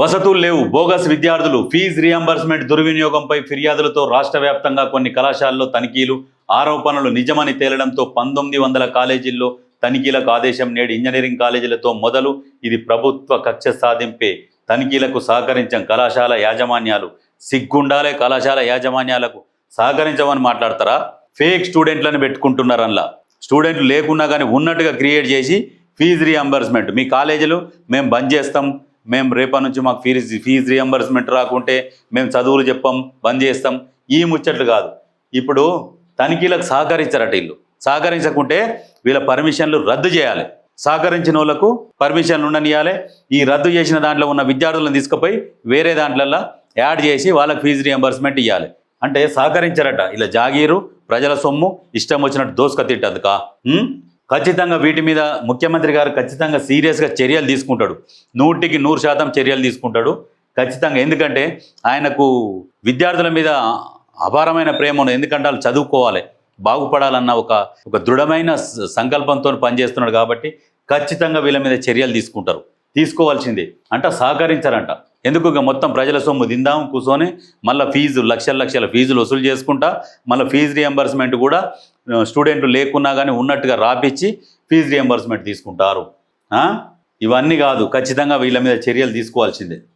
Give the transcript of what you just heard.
వసతులు లేవు. బోగస్ విద్యార్థులు ఫీజు రియంబర్స్మెంట్ దుర్వినియోగంపై ఫిర్యాదులతో రాష్ట్ర వ్యాప్తంగా కొన్ని కళాశాలల్లో తనిఖీలు ఆరోపణలు నిజమని తేలడంతో పంతొమ్మిది వందల కాలేజీల్లో తనిఖీలకు ఆదేశం నేడు ఇంజనీరింగ్ కాలేజీలతో మొదలు. ఇది ప్రభుత్వ కక్ష సాధింపే తనిఖీలకు సహకరించం కళాశాల యాజమాన్యాలు. సిగ్గుండాలే కళాశాల యాజమాన్యాలకు. సహకరించమని మాట్లాడతారా? ఫేక్ స్టూడెంట్లను పెట్టుకుంటున్నారన్లా. స్టూడెంట్లు లేకున్నా కానీ ఉన్నట్టుగా క్రియేట్ చేసి ఫీజు రియంబర్స్మెంట్. మీ కాలేజీలు మేము బంద్ చేస్తాం. మేము రేపటి నుంచి మాకు ఫీజు ఫీజు రియంబర్స్మెంట్ రాకుంటే మేము చదువులు చెప్పాం బంద్ చేస్తాం. ఈ ముచ్చట్లు కాదు. ఇప్పుడు తనిఖీలకు సహకరించారట వీళ్ళు. సహకరించకుంటే వీళ్ళ పర్మిషన్లు రద్దు చేయాలి. సహకరించిన వాళ్ళకు పర్మిషన్లు ఉండనియాలి. ఈ రద్దు చేసిన దాంట్లో ఉన్న విద్యార్థులను తీసుకుపోయి వేరే దాంట్లల్లో యాడ్ చేసి వాళ్ళకి ఫీజు రియంబర్స్మెంట్ ఇవ్వాలి అంటే సహకరించారట. ఇలా జాగీరు ప్రజల సొమ్ము ఇష్టం వచ్చినట్టు దోసుక తిట్టదుకా? ఖచ్చితంగా వీటి మీద ముఖ్యమంత్రి గారు ఖచ్చితంగా సీరియస్గా చర్యలు తీసుకుంటాడు. నూటికి నూరు శాతం చర్యలు తీసుకుంటాడు. ఖచ్చితంగా ఎందుకంటే ఆయనకు విద్యార్థుల మీద అపారమైన ప్రేమ ఉన్నది. ఎందుకంటే వాళ్ళు చదువుకోవాలి. బాగుపడాలన్న ఒక ఒక దృఢమైన సంకల్పంతో పనిచేస్తున్నాడు కాబట్టి ఖచ్చితంగా వీళ్ళ మీద చర్యలు తీసుకుంటారు. తీసుకోవాల్సిందే. అంట సహకరించారంట ఎందుకు ఇక మొత్తం ప్రజల సొమ్ము తిందాం కూర్చొని మళ్ళీ ఫీజు లక్షల లక్షల ఫీజులు వసూలు చేసుకుంటా మళ్ళీ ఫీజు రియంబర్స్మెంట్ కూడా స్టూడెంట్లు లేకున్నా కానీ ఉన్నట్టుగా రాపిచ్చి ఫీజు రియంబర్స్మెంట్ తీసుకుంటారు. ఇవన్నీ కాదు ఖచ్చితంగా వీళ్ళ మీద చర్యలు తీసుకోవాల్సిందే.